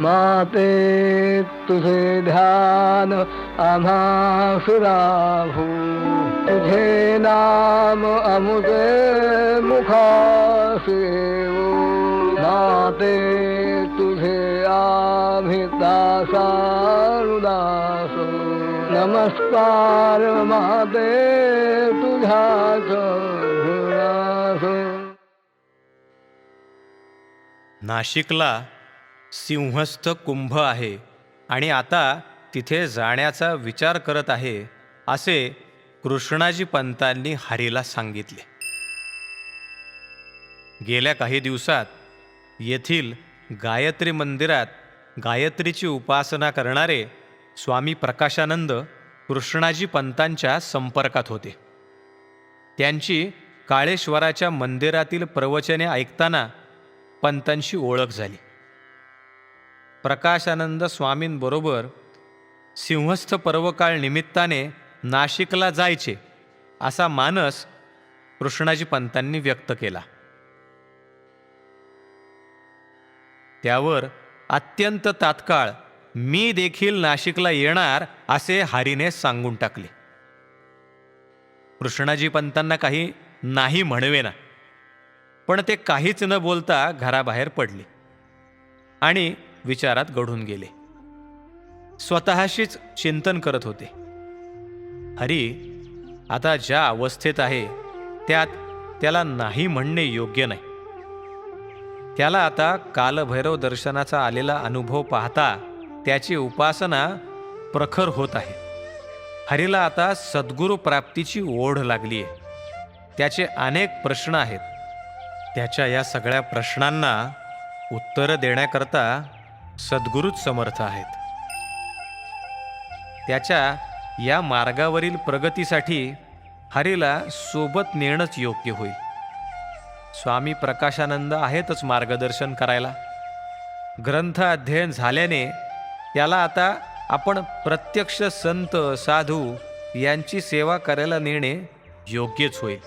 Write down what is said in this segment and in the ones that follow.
माते तुझे ध्यान आम्हा सुराभू तुझे नाम अमुजे मुखासेवो माते तुझे आम्ही दासानुदास नमस्कार माते तुझ्याच भिनास. नाशिकला सिंहस्थ कुंभ आहे आणि आता तिथे जाण्याचा विचार करत आहे असे कृष्णाजी पंतांनी हरीला सांगितले. गेल्या काही दिवसात येथील गायत्री मंदिरात गायत्रीची उपासना करणारे स्वामी प्रकाशानंद कृष्णाजी पंतांच्या संपर्कात होते. त्यांची काळेश्वराच्या मंदिरातील प्रवचने ऐकताना पंतांशी ओळख झाली. प्रकाशानंद स्वामींबरोबर सिंहस्थ पर्वकाळ निमित्ताने नाशिकला जायचे असा मानस कृष्णाजी पंतांनी व्यक्त केला. त्यावर अत्यंत तात्काळ मी देखील नाशिकला येणार असे हरीने सांगून टाकले. कृष्णाजी पंतांना काही नाही म्हणवेना पण ते काहीच न बोलता घराबाहेर पडले. आणि विचारात गढून गेले. स्वतःशीच चिंतन करत होते. हरी आता ज्या अवस्थेत आहे त्यात त्याला नाही म्हणणे योग्य नाही. त्याला आता कालभैरव दर्शनाचा आलेला अनुभव पाहता त्याची उपासना प्रखर होत आहे. हरीला आता सद्गुरू प्राप्तीची ओढ लागली आहे त्याचे अनेक प्रश्न आहेत. त्याच्या या सगळ्या प्रश्नांना उत्तरं देण्याकरता सद्गुरूच समर्थ आहेत. त्याच्या या मार्गावरील प्रगतीसाठी हरीला सोबत नेणंच योग्य होईल. स्वामी प्रकाशानंद आहेतच मार्गदर्शन करायला. ग्रंथ अध्ययन झाल्याने त्याला आता आपण प्रत्यक्ष संत साधू यांची सेवा करायला नेणे योग्यच होईल.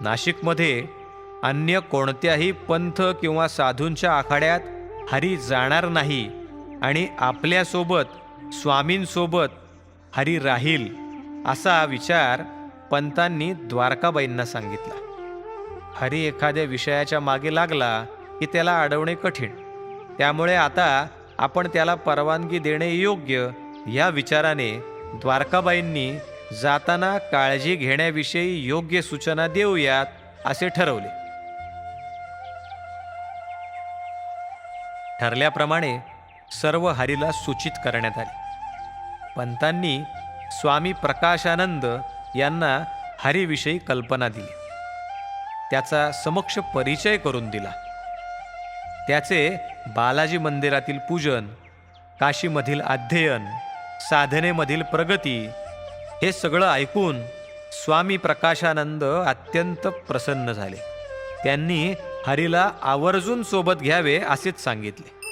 नाशिकमध्ये अन्य कोणत्याही पंथ किंवा साधूंच्या आखाड्यात हरी जाणार नाही आणि आपल्यासोबत स्वामींसोबत हरी राहील असा विचार पंतांनी द्वारकाबाईंना सांगितला. हरी एखाद्या विषयाच्या मागे लागला की त्याला अडवणे कठीण. त्यामुळे आता आपण त्याला परवानगी देणे योग्य या विचाराने द्वारकाबाईंनी जाताना काळजी घेण्याविषयी योग्य सूचना देऊयात असे ठरवले. ठरल्याप्रमाणे सर्व हरीला सूचित करण्यात आले. पंतांनी स्वामी प्रकाशानंद यांना हरीविषयी कल्पना दिली. त्याचा समक्ष परिचय करून दिला. त्याचे बालाजी मंदिरातील पूजन काशीमधील अध्ययन साधनेमधील प्रगती हे सगळं ऐकून स्वामी प्रकाशानंद अत्यंत प्रसन्न झाले. त्यांनी हरीला आवर्जून सोबत घ्यावे असेच सांगितले.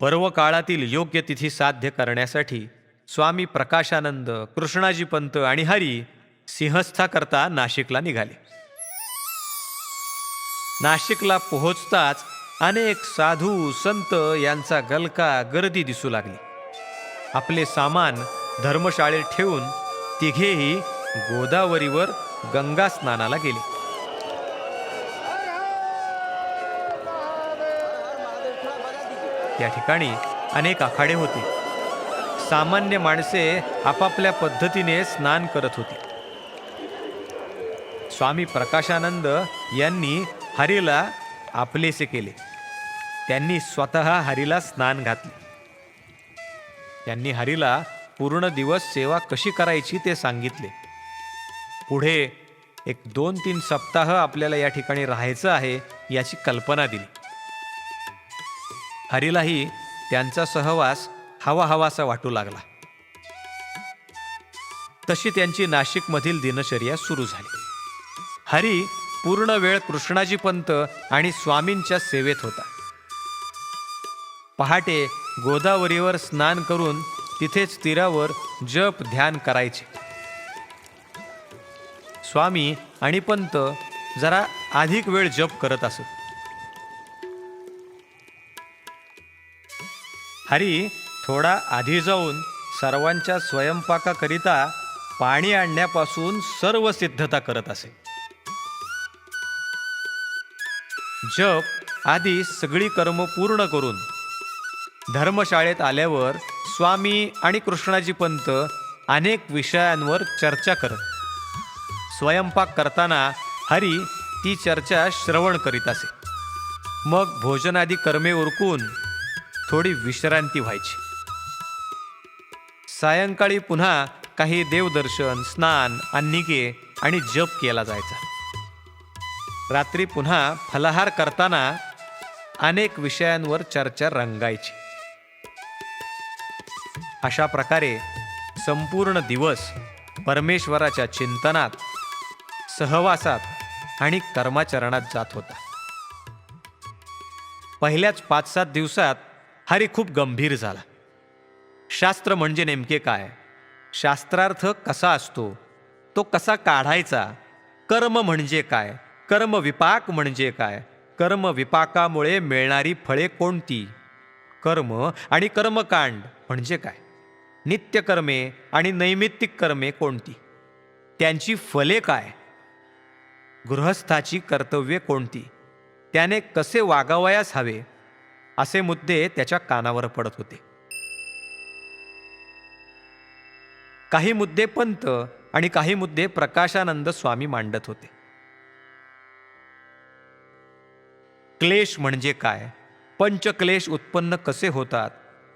पर्व काळातील योग्य तिथी साध्य करण्यासाठी स्वामी प्रकाशानंद कृष्णाजी पंत आणि हरी सिंहस्थाकरता नाशिकला निघाले. नाशिकला पोहोचताच अनेक साधू संत यांचा गलका गर्दी दिसू लागली. आपले सामान धर्मशाळेत ठेवून तिघेही गोदावरीवर गंगा स्नानाला गेले. या ठिकाणी अनेक आखाडे होते. सामान्य माणसे आपापल्या पद्धतीने स्नान करत होती. स्वामी प्रकाशानंद यांनी हरीला आपलेसे केले. त्यांनी स्वतः हरीला स्नान घातले. त्यांनी हरीला पूर्ण दिवस सेवा कशी करायची ते सांगितले. पुढे एक दोन तीन सप्ताह आपल्याला या ठिकाणी राहायचं आहे याची कल्पना दिली. हरीलाही त्यांचा सहवास हवा हवासा वाटू लागला. तशी त्यांची नाशिकमधील दिनचर्या सुरू झाली. हरी पूर्ण वेळ कृष्णाजी पंत आणि स्वामींच्या सेवेत होता. पहाटे गोदावरीवर स्नान करून तिथेच तीरावर जप ध्यान करायचे. स्वामी आणि पंत जरा अधिक वेळ जप करत असत हरी थोडा आधी जाऊन सर्वांच्या स्वयंपाकाकरिता पाणी आणण्यापासून सर्व सिद्धता करत असे. जप आधी सगळी कर्म पूर्ण करून धर्मशाळेत आल्यावर स्वामी आणि कृष्णाजी पंत अनेक विषयांवर चर्चा करत. स्वयंपाक करताना हरी ती चर्चा श्रवण करीत असे. मग भोजनादी कर्मे उरकून थोडी विश्रांती व्हायची. सायंकाळी पुन्हा काही देवदर्शन स्नान अन्निके आणि जप केला जायचा. रात्री पुन्हा फलाहार करताना अनेक विषयांवर चर्चा रंगायची. अशा प्रकारे संपूर्ण दिवस परमेश्वराच्या चिंतनात सहवासात आणि कर्माचरणात जात होता. पहिल्याच पाच सात दिवसात हरी खूप गंभीर झाला. शास्त्र म्हणजे नेमके काय? शास्त्रार्थ कसा असतो? तो कसा काढायचा? कर्म म्हणजे काय? कर्मविपाक म्हणजे काय? कर्मविपाकामुळे मिळणारी फळे कोणती? कर्म आणि कर्मकांड म्हणजे काय? नित्यकर्मे आणि नैमित्तिक कर्मे कोणती? त्यांची फले काय? गृहस्थाची कर्तव्ये कोणती? त्याने कसे वागावयास हवे? असे मुद्दे त्याच्या कानावर पडत होते. काही मुद्दे पंत आणि काही मुद्दे प्रकाशानंद स्वामी मांडत होते. क्लेश म्हणजे काय? पंचक्लेश उत्पन्न कसे होतात?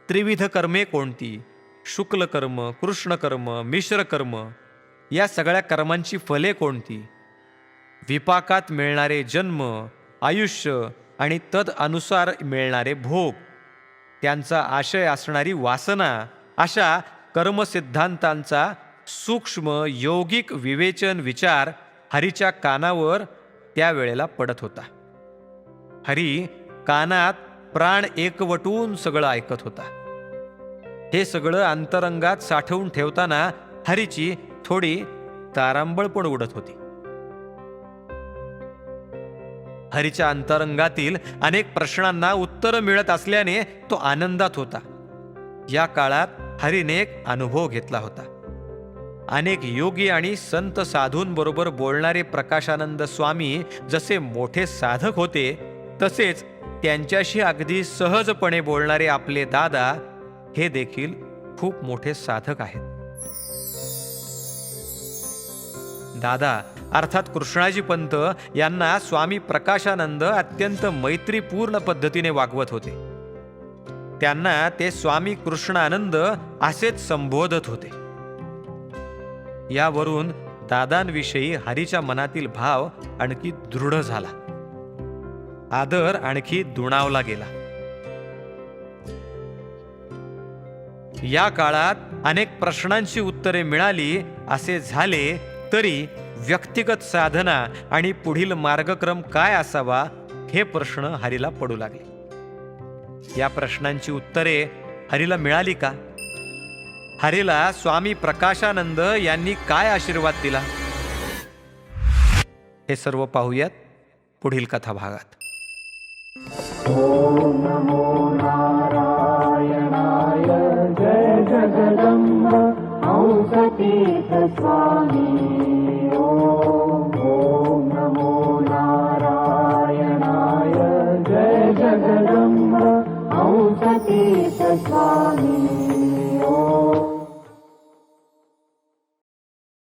त्रिविध कर्मे कोणती? शुक्ल कर्म कृष्ण कर्म मिश्र कर्म या सगळ्या कर्मांची फले कोणती? विपाकात मिळणारे जन्म आयुष्य आणि तद अनुसार मिळणारे भोग. त्यांचा आशय असणारी वासना अशा कर्मसिद्धांतांचा सूक्ष्म यौगिक विवेचन विचार हरीच्या कानावर त्यावेळेला पडत होता. हरी कानात प्राण एकवटून सगळं ऐकत होता. हे सगळं अंतरंगात साठवून ठेवताना हरीची थोडी तारांबळ पण उडत होती. हरीच्या अंतरंगातील अनेक प्रश्नांना उत्तर मिळत असल्याने तो आनंदात होता. या काळात हरीने एक अनुभव घेतला होता. अनेक योगी आणि संत साधूंबरोबर बोलणारे प्रकाशानंद स्वामी जसे मोठे साधक होते तसेच त्यांच्याशी अगदी सहजपणे बोलणारे आपले दादा हे देखील खूप मोठे साधक आहेत. दादा अर्थात कृष्णाजी पंत यांना स्वामी प्रकाशानंद अत्यंत मैत्रीपूर्ण पद्धतीने वागवत होते. त्यांना ते स्वामी कृष्णानंद असेच संबोधत होते. यावरून दादांविषयी हरीच्या मनातील भाव आणखी दृढ झाला. आदर आणखी दुणावला गेला. या काळात अनेक प्रश्नांची उत्तरे मिळाली असे झाले तरी व्यक्तिगत साधना आणि पुढील मार्गक्रम काय असावा हे प्रश्न हरीला पडू लागले. या प्रश्नांची उत्तरे हरीला मिळाली का? हरीला स्वामी प्रकाशानंद यांनी काय आशीर्वाद दिला? हे सर्व पाहूयात पुढील कथा भागात. जय जगदम्ब सतीत स्वानी ॐ नमो नारायणाय जय जगदम्ब। औष